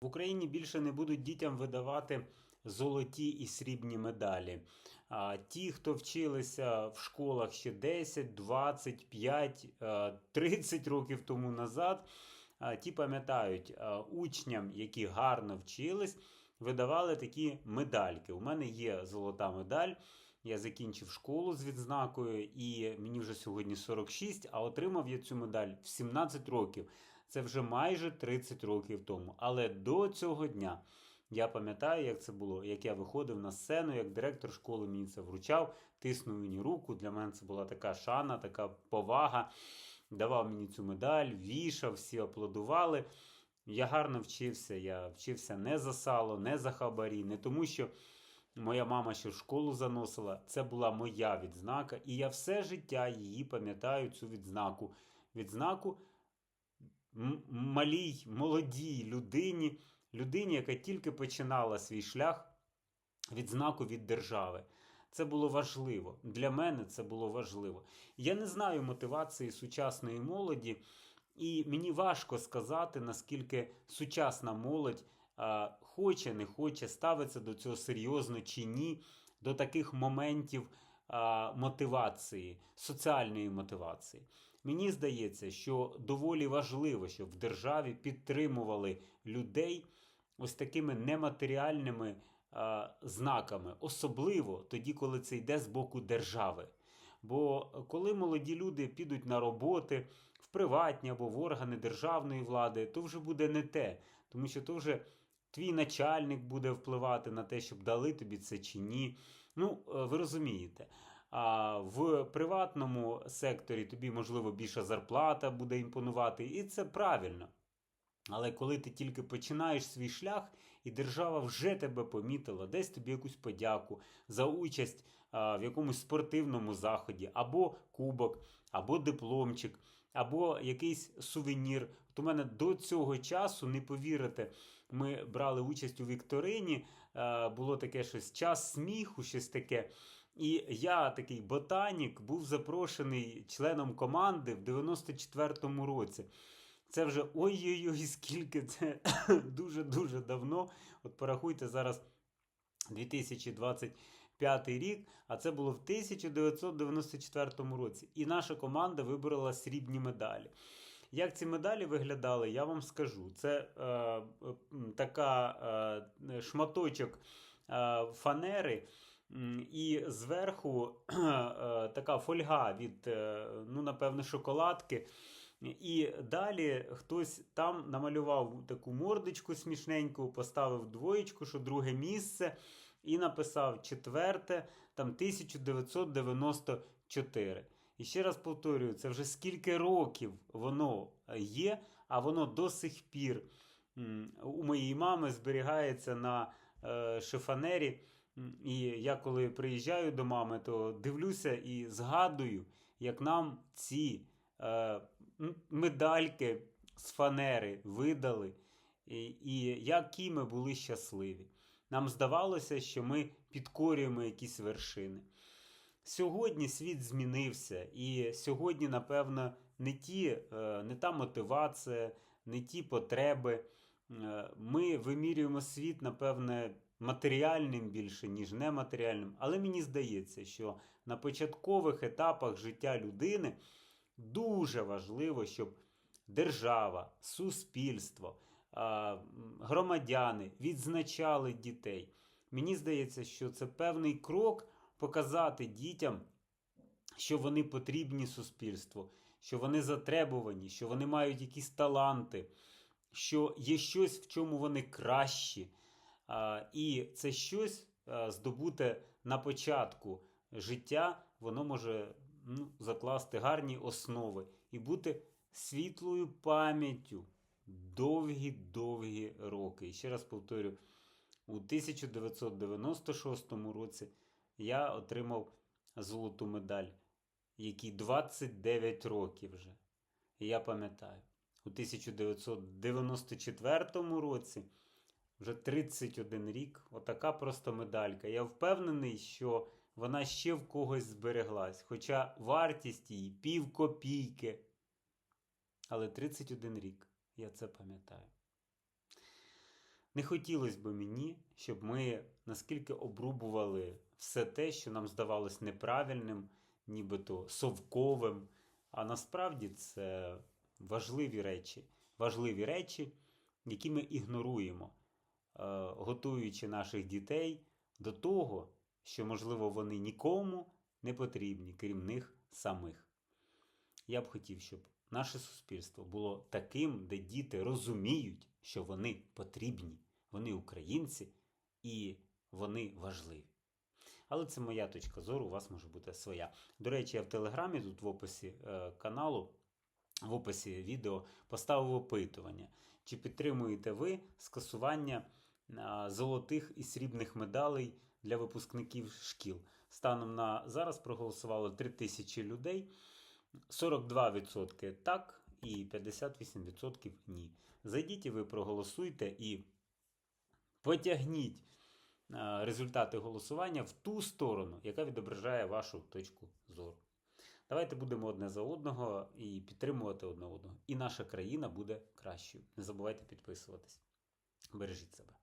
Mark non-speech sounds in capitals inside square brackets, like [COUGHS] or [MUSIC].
В Україні більше не будуть дітям видавати золоті і срібні медалі. А ті, хто вчилися в школах ще 10, 25, е, 30 років тому назад, ті пам'ятають, е, учням, які гарно вчились, видавали такі медальки. У мене є золота медаль. Я закінчив школу з відзнакою, і мені вже сьогодні 46, а отримав я цю медаль в 17 років. Це вже майже 30 років тому. Але до цього дня я пам'ятаю, як це було, як я виходив на сцену, як директор школи мені це вручав, тиснув мені руку. Для мене це була така шана, така повага. Давав мені цю медаль, вішав, всі аплодували. Я гарно вчився. Я вчився не за сало, не за хабарі, не тому, що моя мама ще в школу заносила. Це була моя відзнака, і я все життя її пам'ятаю, цю відзнаку. Відзнаку малій, молодій людині, людині, яка тільки починала свій шлях відзнаку від держави. Це було важливо. Для мене це було важливо. Я не знаю мотивації сучасної молоді, і мені важко сказати, наскільки сучасна молодь а, хоче, не хоче, ставиться до цього серйозно чи ні, до таких моментів мотивації, соціальної мотивації. Мені здається, що доволі важливо, щоб в державі підтримували людей ось такими нематеріальними знаками, особливо тоді, коли це йде з боку держави. Бо коли молоді люди підуть на роботи в приватні або в органи державної влади, то вже буде не те, тому що то вже твій начальник буде впливати на те, щоб дали тобі це чи ні. Ну, е, ви розумієте. А в приватному секторі тобі, можливо, більша зарплата буде імпонувати, і це правильно. Але коли ти тільки починаєш свій шлях, і держава вже тебе помітила, десь тобі якусь подяку за участь в якомусь спортивному заході, або кубок, або дипломчик, або якийсь сувенір. От у мене до цього часу, не повірите, ми брали участь у вікторині, було таке щось час сміху, щось таке. І я, такий ботанік, був запрошений членом команди в 94-му році. Це вже ой-ой-ой, скільки це [COUGHS] дуже-дуже давно. От порахуйте зараз 2025 рік, а це було в 1994 році. І наша команда виборола срібні медалі. Як ці медалі виглядали, я вам скажу. Це е, така е, шматочок е, фанери. І зверху [CLEARS THROAT] е, така фольга від, е, ну, напевно, шоколадки. І далі хтось там намалював таку мордочку смішненьку, поставив двоєчку, що друге місце, і написав четверте, там 1994. І ще раз повторюю, це вже скільки років воно є, а воно до сих пір у моєї мами зберігається на е, шифонері. М, І я коли приїжджаю до мами, то дивлюся і згадую, як нам ці е, медальки з фанери видали, і, і які ми були щасливі. Нам здавалося, що ми підкорюємо якісь вершини. Сьогодні світ змінився, і сьогодні, напевно, не, ті, е, не та мотивація, не ті потреби. Е, Ми вимірюємо світ, напевне, матеріальним більше, ніж нематеріальним. Але мені здається, що на початкових етапах життя людини дуже важливо, щоб держава, суспільство, громадяни відзначали дітей. Мені здається, що це певний крок показати дітям, що вони потрібні суспільству, що вони затребувані, що вони мають якісь таланти, що є щось, в чому вони кращі. І це щось здобуте на початку життя, воно може ну, закласти гарні основи і бути світлою пам'яттю довгі-довгі роки. І ще раз повторю, у 1996 році я отримав золоту медаль, якій 29 років вже. І я пам'ятаю, у 1994 році вже 31 рік, отака просто медалька. Я впевнений, що вона ще в когось збереглась, хоча вартість її пів копійки. Але 31 рік, я це пам'ятаю. Не хотілося б мені, щоб ми наскільки обрубували все те, що нам здавалось неправильним, нібито совковим. А насправді це важливі речі, важливі речі, які ми ігноруємо, е, готуючи наших дітей до того, що, можливо, вони нікому не потрібні, крім них самих. Я б хотів, щоб наше суспільство було таким, де діти розуміють, що вони потрібні, вони українці і вони важливі. Але це моя точка зору, у вас може бути своя. До речі, я в Телеграмі, тут в описі е, каналу, в описі відео поставив опитування, чи підтримуєте ви скасування е, золотих і срібних медалей для випускників шкіл. Станом на зараз проголосувало 3000 людей. 42% так і 58% ні. Зайдіть і ви проголосуйте і потягніть результати голосування в ту сторону, яка відображає вашу точку зору. Давайте будемо одне за одного і підтримувати одне одного. І наша країна буде кращою. Не забувайте підписуватись. Бережіть себе.